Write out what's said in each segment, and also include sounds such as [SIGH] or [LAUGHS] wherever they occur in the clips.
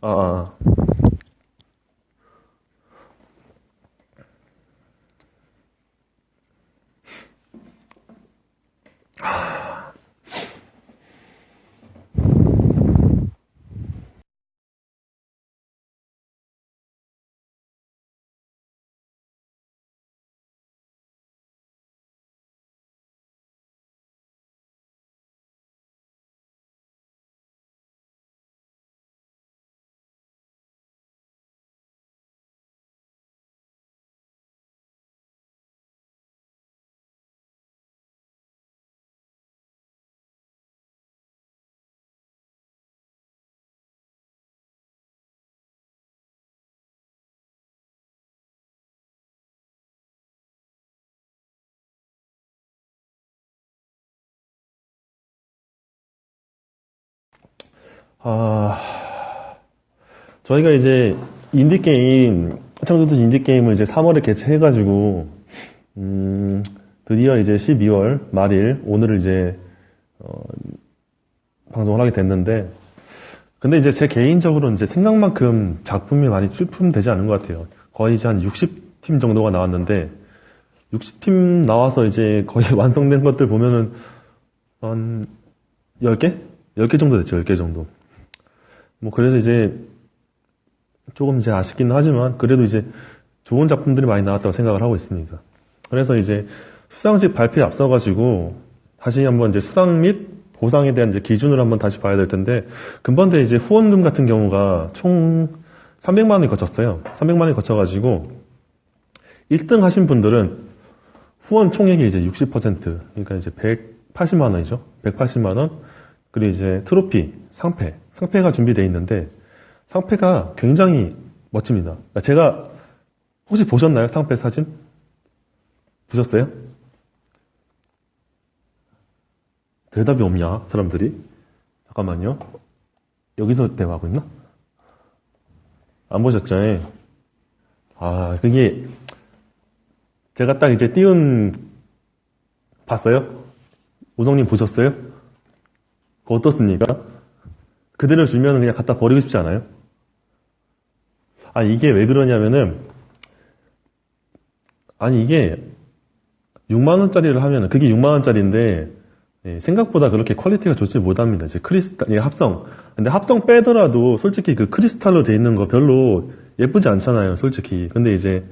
아, 아. 아, 저희가 이제 인디게임, 창조도 인디게임을 이제 3월에 개최해가지고, 음, 드디어 이제 12월 말일, 오늘을 이제, 어, 방송을 하게 됐는데, 근데 이제 제 개인적으로는 이제 생각만큼 작품이 많이 출품되지 않은 것 같아요. 거의 이제 한 60팀 정도가 나왔는데, 60팀 나와서 이제 거의 [LAUGHS] 완성된 것들 보면은, 한 10개? 10개 정도 됐죠, 10개 정도. 뭐 그래서 이제 조금 이제 아쉽긴 하지만 그래도 이제 좋은 작품들이 많이 나왔다고 생각을 하고 있습니다. 그래서 이제 수상식 발표에 앞서가지고 다시 한번 이제 수상 및 보상에 대한 이제 기준을 한번 다시 봐야 될 텐데 금번대 이제 후원금 같은 경우가 총 300만 원이 거쳤어요. 300만 원이 거쳐가지고 1등 하신 분들은 후원 총액이 이제 60% 그러니까 이제 180만 원이죠. 180만 원 그리고 이제 트로피 상패 상패가 준비되어 있는데 상패가 굉장히 멋집니다. 그러니까 제가 혹시 보셨나요? 상패 사진? 보셨어요? 대답이 없냐, 사람들이? 잠깐만요. 여기서 대화하고 있나? 안 보셨죠? 아, 그게 제가 딱 이제 띄운 봤어요? 우성님 보셨어요? 어떻습니까? 그대로 주면 그냥 갖다 버리고 싶지 않아요? 아, 이게 왜 그러냐면은, 아니, 이게 6만원짜리를 하면, 그게 6만원짜리인데, 예, 생각보다 그렇게 퀄리티가 좋지 못합니다. 이제 크리스탈, 예, 합성. 근데 합성 빼더라도 솔직히 그 크리스탈로 돼 있는 거 별로 예쁘지 않잖아요, 솔직히. 근데 이제,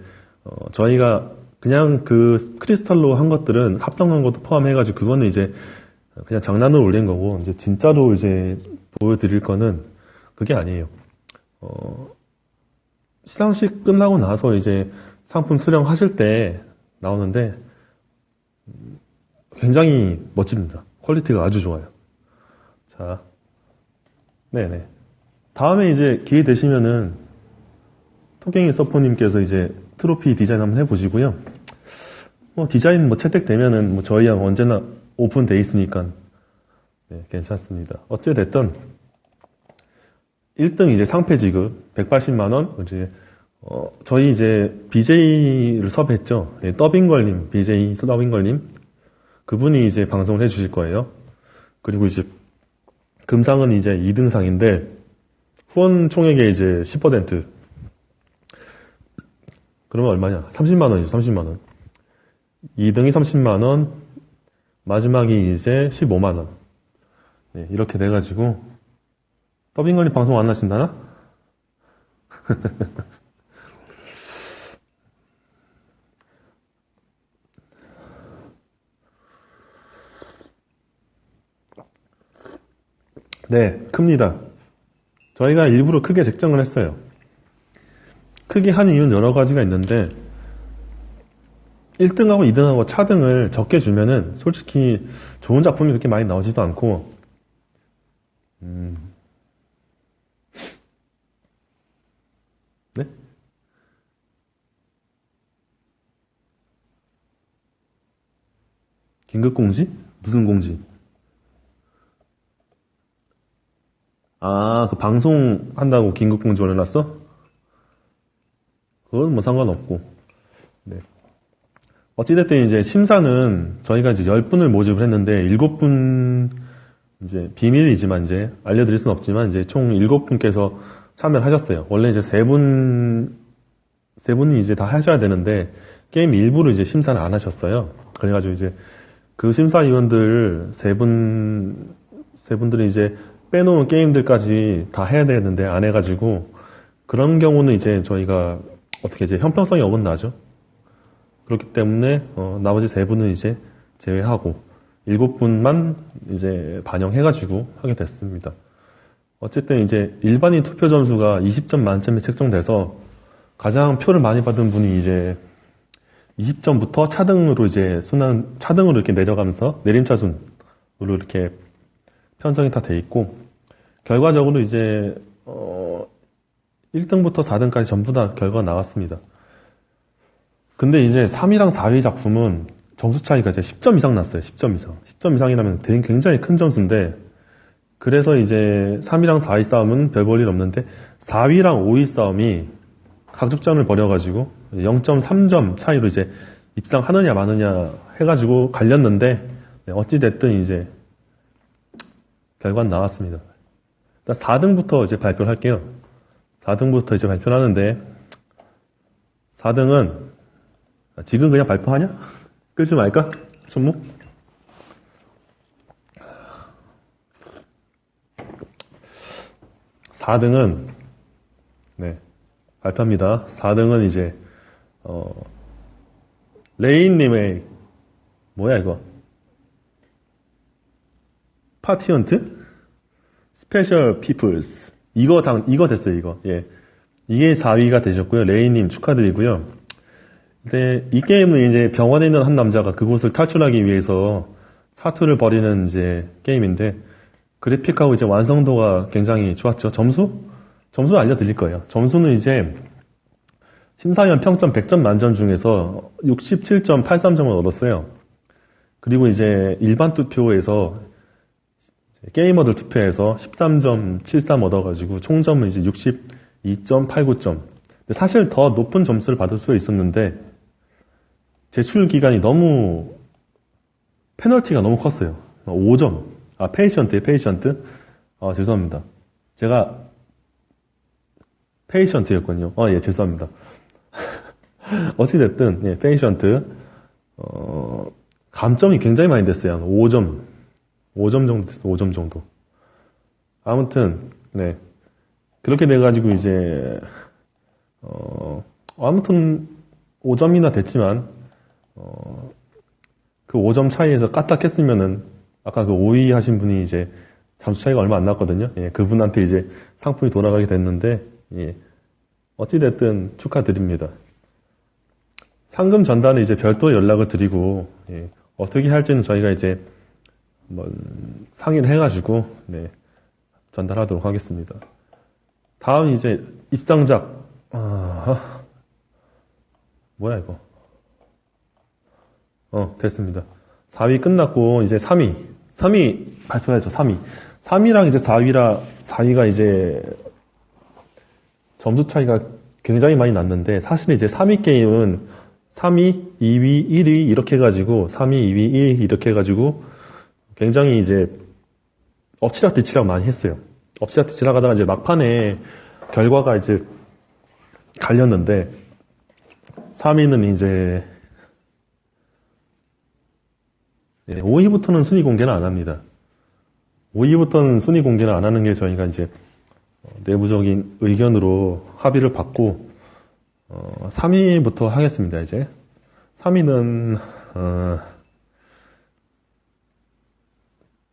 어, 저희가 그냥 그 크리스탈로 한 것들은 합성한 것도 포함해가지고 그거는 이제 그냥 장난으로 올린 거고, 이제 진짜로 이제 보여드릴 거는 그게 아니에요. 어, 시상식 끝나고 나서 이제 상품 수령하실 때 나오는데 굉장히 멋집니다. 퀄리티가 아주 좋아요. 자, 네네. 다음에 이제 기회 되시면은 토갱이 서포님께서 이제 트로피 디자인 한번 해보시고요. 뭐 디자인 뭐 채택되면은 뭐 저희랑 언제나 오픈돼 있으니까 네, 괜찮습니다. 어찌됐든 1등 이제 상패 지급 180만 원 이제 어, 저희 이제 BJ를 섭했죠. 예, 더빙걸님 BJ 더빙걸님 그분이 이제 방송을 해주실 거예요. 그리고 이제 금상은 이제 2등상인데 후원 총액의 이제 10% 그러면 얼마냐? 30만 원이죠. 30만 원. 2등이 30만 원, 마지막이 이제 15만 원. 네, 이렇게 돼가지고 더빙걸님 방송 안 하신다나? [LAUGHS] 네, 큽니다. 저희가 일부러 크게 책정을 했어요. 크게 한 이유는 여러 가지가 있는데 1등하고 2등하고 차등을 적게 주면은 솔직히 좋은 작품이 그렇게 많이 나오지도 않고 음. 네? 긴급 공지? 무슨 공지? 아, 그 방송 한다고 긴급 공지 올려놨어? 그건 뭐 상관없고. 네. 어찌됐든 이제 심사는 저희가 이제 10분을 모집을 했는데 7분 이제 비밀이지만 이제 알려드릴 수는 없지만 이제 총 7분께서 참여를 하셨어요. 원래 이제 세 분, 세 분이 이제 다 하셔야 되는데, 게임 일부를 이제 심사를 안 하셨어요. 그래가지고 이제 그 심사위원들 세 분, 세 분들이 이제 빼놓은 게임들까지 다 해야 되는데 안 해가지고, 그런 경우는 이제 저희가 어떻게 이제 형평성이 어긋나죠. 그렇기 때문에, 어, 나머지 세 분은 이제 제외하고, 일곱 분만 이제 반영해가지고 하게 됐습니다. 어쨌든 이제 일반인 투표 점수가 20점 만점에 책정돼서 가장 표를 많이 받은 분이 이제 20점부터 차등으로 이제 순환, 차등으로 이렇게 내려가면서 내림차순으로 이렇게 편성이 다 돼 있고, 결과적으로 이제, 어, 1등부터 4등까지 전부 다 결과가 나왔습니다. 근데 이제 3위랑 4위 작품은 점수 차이가 이제 10점 이상 났어요. 10점 이상. 10점 이상이라면 굉장히 큰 점수인데, 그래서 이제 3위랑 4위 싸움은 별 볼 일 없는데, 4위랑 5위 싸움이 각축전을 벌여가지고 0.3점 차이로 이제 입상하느냐 마느냐 해가지고 갈렸는데, 네, 어찌됐든 이제 결과는 나왔습니다. 일단 4등부터 이제 발표를 할게요. 4등부터 이제 발표를 하는데, 4등은 지금 그냥 발표하냐? 끄지 말까? 손목? 사등은 네, 발표합니다. 4등은 이제, 어, 레인님의, 뭐야, 이거? 파티언트? 스페셜 피플스. 이거 당, 이거 됐어요, 이거. 예. 이게 4위가 되셨고요. 레인님 축하드리고요. 근데 이 게임은 이제 병원에 있는 한 남자가 그곳을 탈출하기 위해서 사투를 벌이는 이제 게임인데 그래픽하고 이제 완성도가 굉장히 좋았죠. 점수? 점수 알려드릴 거예요. 점수는 이제 심사위원 평점 100점 만점 중에서 67.83점을 얻었어요. 그리고 이제 일반 투표에서 게이머들 투표에서 13.73 얻어가지고 총점은 이제 62.89점. 사실 더 높은 점수를 받을 수 있었는데 제출 기간이 너무 페널티가 너무 컸어요. 5점. 아 페이션트에 페이션트. 아 죄송합니다. 제가 페이션트였군요. 아 예 죄송합니다. [LAUGHS] 어찌됐든 예, 페이션트 어, 감점이 굉장히 많이 됐어요. 한 5점 5점 정도 됐어. 5점 정도. 아무튼 네 그렇게 돼가지고 이제 어, 아무튼 5점이나 됐지만 어, 그 5점 차이에서 까딱했으면은 아까 그 5위 하신 분이 이제 점수 차이가 얼마 안 났거든요. 예, 그분한테 이제 상품이 돌아가게 됐는데 예, 어찌됐든 축하드립니다. 상금 전달은 이제 별도 연락을 드리고 예, 어떻게 할지는 저희가 이제 한번 상의를 해가지고 네, 전달하도록 하겠습니다. 다음 이제 입상작 아, 뭐야 이거 어 됐습니다. 4위 끝났고 이제 3위 3위 발표해야죠 3위 3위랑 이제 4위라 4위가 이제 점수 차이가 굉장히 많이 났는데 사실 이제 3위 게임은 3위, 2위, 1위 이렇게 해가지고 3위, 2위, 1위 이렇게 해가지고 굉장히 이제 엎치락뒤치락 많이 했어요. 엎치락뒤치락 하다가 이제 막판에 결과가 이제 갈렸는데 3위는 이제 5위부터는 순위 공개는 안 합니다. 5위부터는 순위 공개를 안 하는 게 저희가 이제 내부적인 의견으로 합의를 받고 어, 3위부터 하겠습니다. 이제 3위는 어,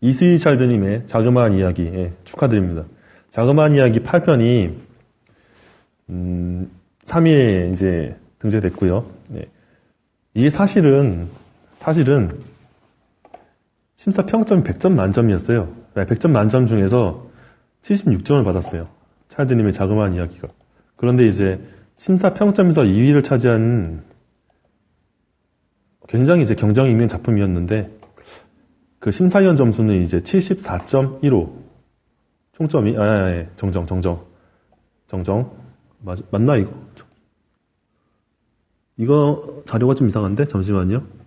이스위 찰드님의 자그마한 이야기 예, 축하드립니다. 자그마한 이야기 8편이 음, 3위에 이제 등재됐고요. 예. 이게 사실은 사실은 심사 평점이 100점 만점이었어요. 100점 만점 중에서 76점을 받았어요. 찰드님의 자그마한 이야기가. 그런데 이제 심사 평점에서 2위를 차지한 굉장히 이제 경쟁이 있는 작품이었는데 그 심사위원 점수는 이제 74.15 총점이 아, 아, 아 정정 정정 정정 맞, 맞나 이거 이거 자료가 좀 이상한데 잠시만요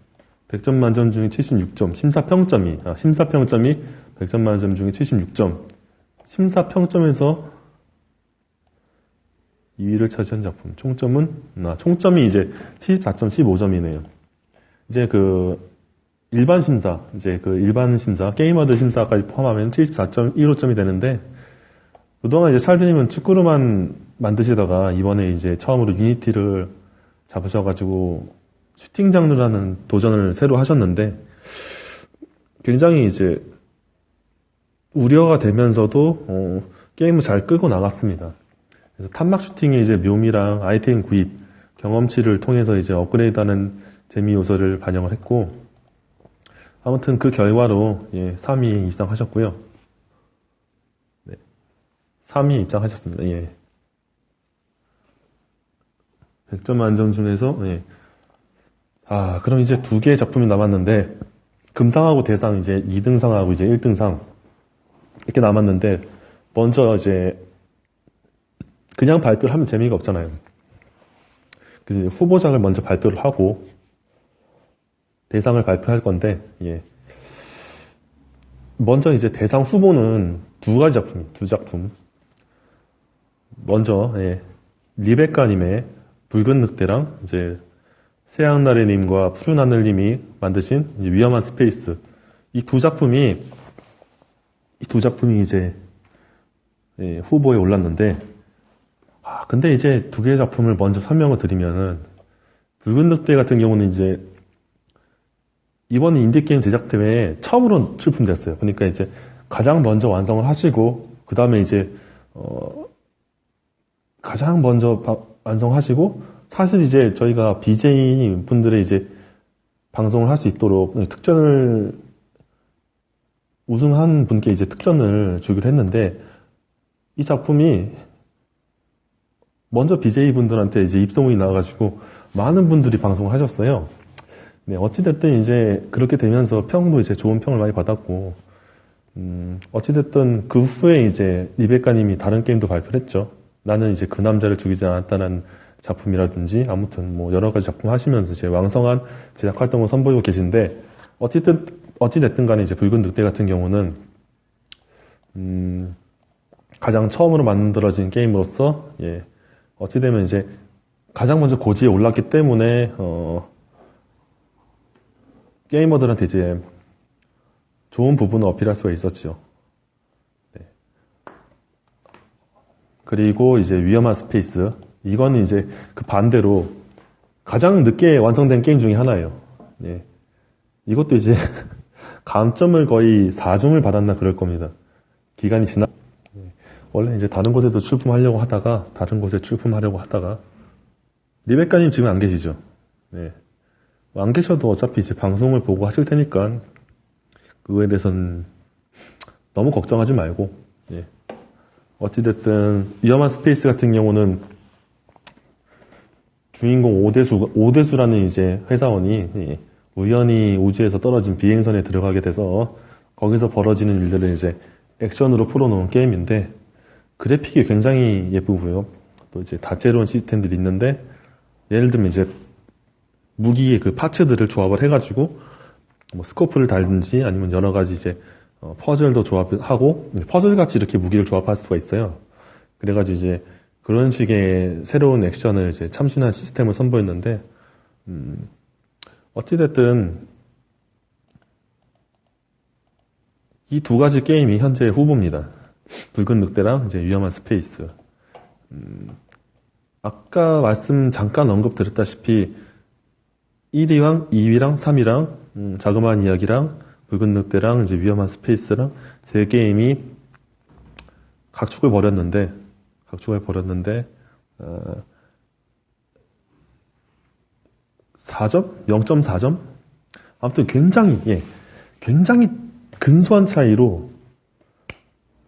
100점 만점 중에 76점 심사평점이 아, 심사평점이 100점 만점 중에 76점 심사평점에서 2위를 차지한 작품. 총점은, 아, 총점이 이제 74.15점이네요. 이제 그, 일반 심사, 이제 그 일반 심사, 게이머들 심사까지 포함하면 74.15점이 되는데, 그동안 이제 찰드님은 축구로만 만드시다가 이번에 이제 처음으로 유니티를 잡으셔가지고 슈팅 장르라는 도전을 새로 하셨는데, 굉장히 이제 우려가 되면서도 어, 게임을 잘 끌고 나갔습니다. 그래서 탐막 슈팅의 이제 묘미랑 아이템 구입, 경험치를 통해서 이제 업그레이드하는 재미 요소를 반영을 했고, 아무튼 그 결과로 예, 3위 입상하셨고요. 네, 3위 입상하셨습니다. 예. 100점 만점 중에서 예. 아, 그럼 이제 두 개의 작품이 남았는데 금상하고 대상 이제 2등상하고 이제 1등상 이렇게 남았는데 먼저 이제 그냥 발표를 하면 재미가 없잖아요. 그래서 후보작을 먼저 발표를 하고 대상을 발표할 건데 예. 먼저 이제 대상 후보는 두 가지 작품, 두 작품. 먼저 예. 리베카님의 붉은 늑대랑 이제 새양나래님과 푸른 하늘님이 만드신 위험한 스페이스 이 두 작품이 이 두 작품이 이제 예, 후보에 올랐는데 아 근데 이제 두 개의 작품을 먼저 설명을 드리면은 붉은 늑대 같은 경우는 이제 이번 인디게임 제작 대회에 처음으로 출품됐어요. 그러니까 이제 가장 먼저 완성을 하시고 그 다음에 이제 어 가장 먼저 바- 완성하시고 사실 이제 저희가 BJ 분들의 이제 방송을 할 수 있도록 특전을 우승한 분께 이제 특전을 주기로 했는데 이 작품이 먼저 BJ 분들한테 이제 입소문이 나와가지고 많은 분들이 방송을 하셨어요. 네, 어찌됐든 이제 그렇게 되면서 평도 이제 좋은 평을 많이 받았고, 음, 어찌됐든 그 후에 이제 리베카님이 다른 게임도 발표를 했죠. 나는 이제 그 남자를 죽이지 않았다는 작품이라든지 아무튼 뭐 여러 가지 작품 하시면서 이제 왕성한 제작 활동을 선보이고 계신데 어찌든 어찌 됐든 간에 이제 붉은 늑대 같은 경우는 음, 가장 처음으로 만들어진 게임으로서 예, 어찌 되면 이제 가장 먼저 고지에 올랐기 때문에 어, 게이머들한테 이제 좋은 부분을 어필할 수가 있었죠. 네. 그리고 이제 위험한 스페이스. 이거는 이제 그 반대로 가장 늦게 완성된 게임 중에 하나예요. 예. 이것도 이제 [LAUGHS] 감점을 거의 4점을 받았나 그럴 겁니다. 기간이 지나, 예. 원래 이제 다른 곳에도 출품하려고 하다가, 다른 곳에 출품하려고 하다가, 리베카님 지금 안 계시죠? 네. 안 계셔도 어차피 이제 방송을 보고 하실 테니까, 그거에 대해서는 너무 걱정하지 말고, 예. 어찌됐든, 위험한 스페이스 같은 경우는 주인공 오대수, 오대수라는 이제 회사원이 예, 우연히 우주에서 떨어진 비행선에 들어가게 돼서 거기서 벌어지는 일들을 이제 액션으로 풀어놓은 게임인데 그래픽이 굉장히 예쁘고요. 또 이제 다채로운 시스템들이 있는데 예를 들면 이제 무기의 그 파츠들을 조합을 해가지고 뭐 스코프를 달든지 아니면 여러 가지 이제 어, 퍼즐도 조합하고 퍼즐 같이 이렇게 무기를 조합할 수가 있어요. 그래가지고 이제 그런 식의 새로운 액션을 이제 참신한 시스템을 선보였는데 음, 어찌됐든 이 두 가지 게임이 현재 후보입니다. 붉은 늑대랑 이제 위험한 스페이스. 음, 아까 말씀 잠깐 언급드렸다시피 1위랑 2위랑 3위랑 음, 자그마한 이야기랑 붉은 늑대랑 이제 위험한 스페이스랑 세 게임이 각축을 벌였는데 각축을 벌였는데 어, 4점? 0.4점? 아무튼 굉장히 예, 굉장히 근소한 차이로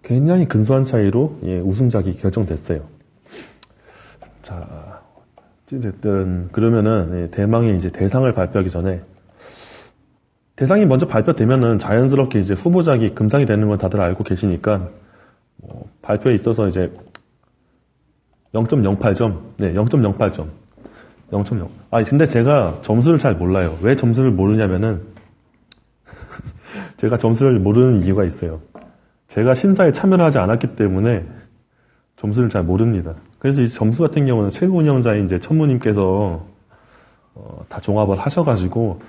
굉장히 근소한 차이로 예, 우승작이 결정됐어요. 자, 어쨌든 그러면은 예, 대망의 이제 대상을 발표하기 전에 대상이 먼저 발표되면은 자연스럽게 이제 후보작이 금상이 되는 건 다들 알고 계시니까 뭐 발표에 있어서 이제 0.08점, 네, 0.08점, 0.0. 아, 근데 제가 점수를 잘 몰라요. 왜 점수를 모르냐면은 [LAUGHS] 제가 점수를 모르는 이유가 있어요. 제가 심사에 참여를 하지 않았기 때문에 점수를 잘 모릅니다. 그래서 이 점수 같은 경우는 최고 운영자인 이제 천무님께서 어, 다 종합을 하셔가지고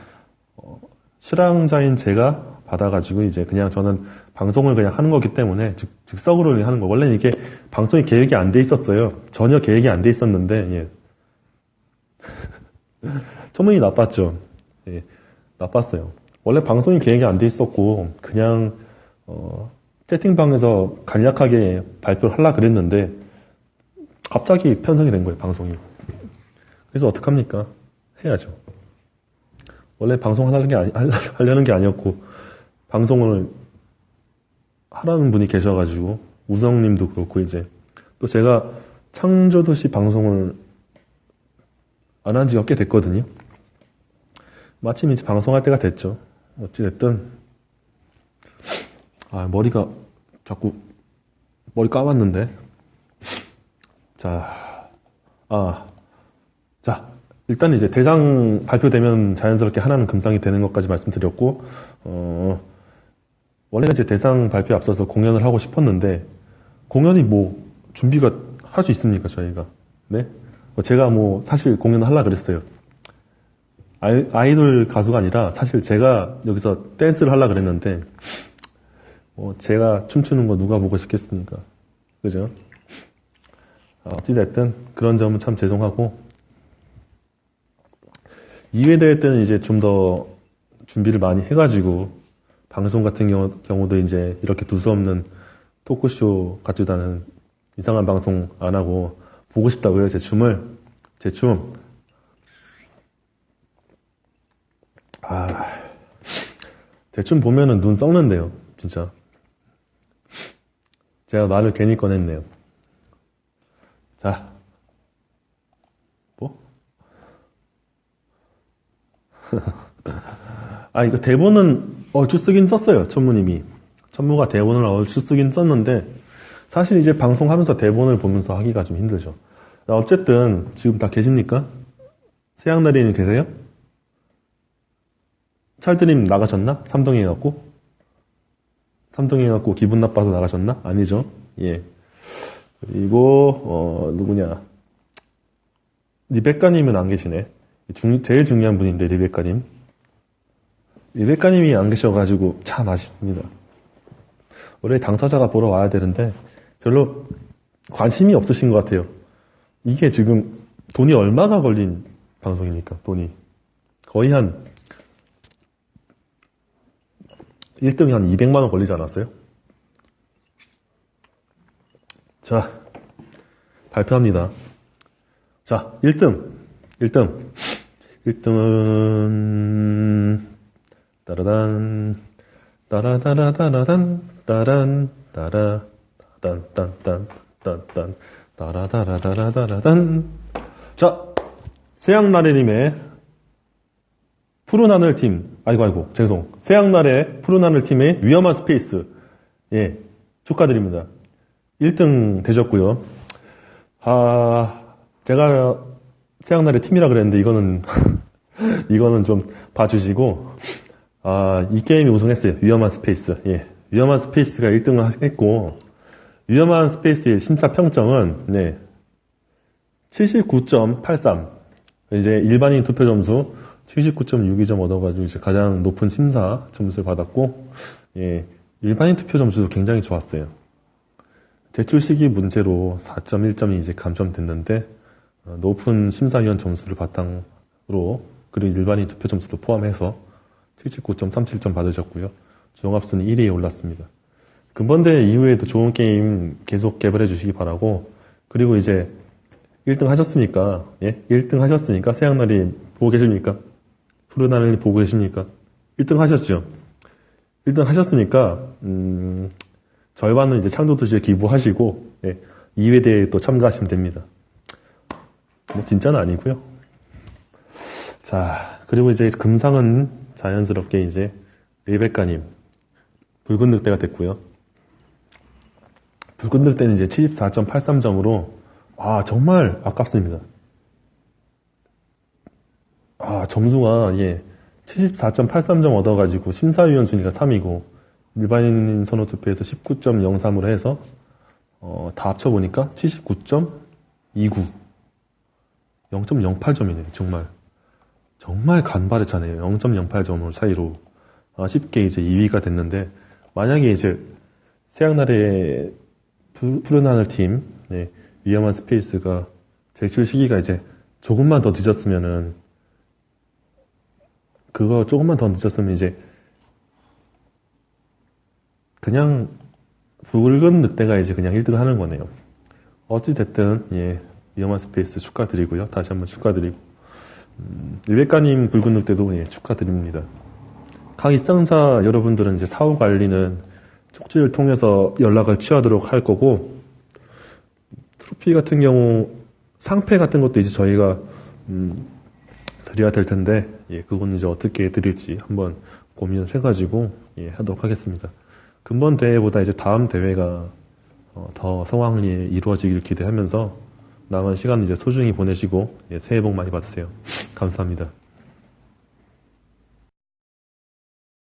어, 실황자인 제가 받아가지고 이제 그냥 저는 방송을 그냥 하는 거기 때문에 즉, 즉석으로 하는 거. 원래는 이게 방송이 계획이 안 돼 있었어요. 전혀 계획이 안 돼 있었는데 예. [LAUGHS] 천문이 나빴죠. 예, 나빴어요. 원래 방송이 계획이 안 돼 있었고 그냥 어, 채팅방에서 간략하게 발표를 하려 그랬는데 갑자기 편성이 된 거예요 방송이. 그래서 어떡합니까? 해야죠. 원래 방송 하려는 게 아니, 하려는 게 아니었고 방송을 하라는 분이 계셔가지고 우성님도 그렇고 이제 또 제가 창조도시 방송을 안 한 지가 꽤 됐거든요. 마침 이제 방송할 때가 됐죠. 어찌됐든 아 머리가 자꾸 머리 감았는데 자, 아, 자, 일단 이제 대상 발표되면 자연스럽게 하나는 금상이 되는 것까지 말씀드렸고, 어, 원래는 이제 대상 발표 앞서서 공연을 하고 싶었는데, 공연이 뭐, 준비가 할 수 있습니까, 저희가? 네? 뭐 제가 뭐, 사실 공연을 하려 그랬어요. 아이, 아이 돌 가수가 아니라, 사실 제가 여기서 댄스를 하려 그랬는데, 뭐, 제가 춤추는 거 누가 보고 싶겠습니까? 그죠? 아, 어찌됐든, 그런 점은 참 죄송하고, 2회 대회 때는 이제 좀 더 준비를 많이 해가지고, 방송 같은 경우, 경우 도 이제 이렇게 두서없는 토크쇼 같지도 이상한 방송 안 하고, 보고 싶다고요, 제 춤을. 제 춤. 아, 제 춤 보면은 눈 썩는데요, 진짜. 제가 말을 괜히 꺼냈네요. 자, 뭐? [LAUGHS] 아, 이거 대본은 얼추 쓰긴 썼어요, 천무님이. 천무가 대본을 얼추 쓰긴 썼는데, 사실 이제 방송하면서 대본을 보면서 하기가 좀 힘들죠. 어쨌든, 지금 다 계십니까? 세양나리님 계세요? 찰드님 나가셨나? 삼동이 해갖고? 삼동이 해갖고 기분 나빠서 나가셨나? 아니죠. 예. 그리고, 어, 누구냐. 리베카님은 안 계시네. 중, 제일 중요한 분인데, 리베카님. 리베카님이 안 계셔가지고 참 아쉽습니다. 원래 당사자가 보러 와야 되는데, 별로 관심이 없으신 것 같아요. 이게 지금 돈이 얼마가 걸린 방송입니까? 돈이. 거의 한 1등이 한 200만 원 걸리지 않았어요? 자, 발표합니다. 자, 1등. 1등. 1등은, 따라단, 따라다라다라단, 따란, 따라, 딴, 딴, 딴, 딴, 딴, 따라다라다라다란. 자, 세양나래님의 푸른 하늘 팀, 아이고, 아이고, 죄송. 세양나래 푸른 하늘 팀의 위험한 스페이스. 예, 축하드립니다. 1등 되셨고요. 아, 제가 세양나래 팀이라 그랬는데 이거는 [LAUGHS] 이거는 좀 봐주시고 아, 이 게임이 우승했어요. 위험한 스페이스. 예, 위험한 스페이스가 1등을 했고 위험한 스페이스의 심사 평점은 네, 79.83. 이제 일반인 투표 점수 79.62점 얻어가지고 이제 가장 높은 심사 점수를 받았고, 예, 일반인 투표 점수도 굉장히 좋았어요. 제출 시기 문제로 4.1점이 이제 감점됐는데, 어, 높은 심사위원 점수를 바탕으로, 그리고 일반인 투표 점수도 포함해서 79.37점 받으셨고요. 종합순위 1위에 올랐습니다. 근본대 이후에도 좋은 게임 계속 개발해 주시기 바라고, 그리고 이제 1등 하셨으니까, 예? 1등 하셨으니까, 세양날이 보고 계십니까? 푸른 하늘이 보고 계십니까? 1등 하셨죠? 1등 하셨으니까, 음, 절반은 이제 창조도시에 기부하시고, 예, 2회 대회에 또 참가하시면 됩니다. 뭐, 진짜는 아니고요 자, 그리고 이제 금상은 자연스럽게 이제 레베카님, 붉은 늑대가 됐고요. 붉은 늑대는 이제 74.83점으로, 아, 정말 아깝습니다. 아, 점수가, 예, 74.83점 얻어가지고 심사위원 순위가 3위고, 일반인 선호 투표에서 19.03으로 해서, 어, 다 합쳐보니까 79점? 2구. 0.08점이네요, 정말. 정말 간발했잖아요. 0.08점을 차이로. 아쉽게 이제 2위가 됐는데, 만약에 이제, 새학날의 푸- 푸른 하늘 팀, 네, 위험한 스페이스가 제출 시기가 이제 조금만 더 늦었으면은, 그거 조금만 더 늦었으면 이제, 그냥, 붉은 늑대가 이제 그냥 1등 하는 거네요. 어찌됐든, 예, 위험한 스페이스 축하드리고요. 다시 한번 축하드리고. 음, 일백가님 붉은 늑대도 예, 축하드립니다. 각 입상자 여러분들은 이제 사후 관리는 쪽지를 통해서 연락을 취하도록 할 거고, 트로피 같은 경우, 상패 같은 것도 이제 저희가, 음, 드려야 될 텐데, 예, 그건 이제 어떻게 드릴지 한번 고민을 해가지고, 예, 하도록 하겠습니다. 근본 대회보다 이제 다음 대회가 어, 더 성황리 이루어지길 기대하면서 남은 시간 이제 소중히 보내시고 예, 새해 복 많이 받으세요. 감사합니다.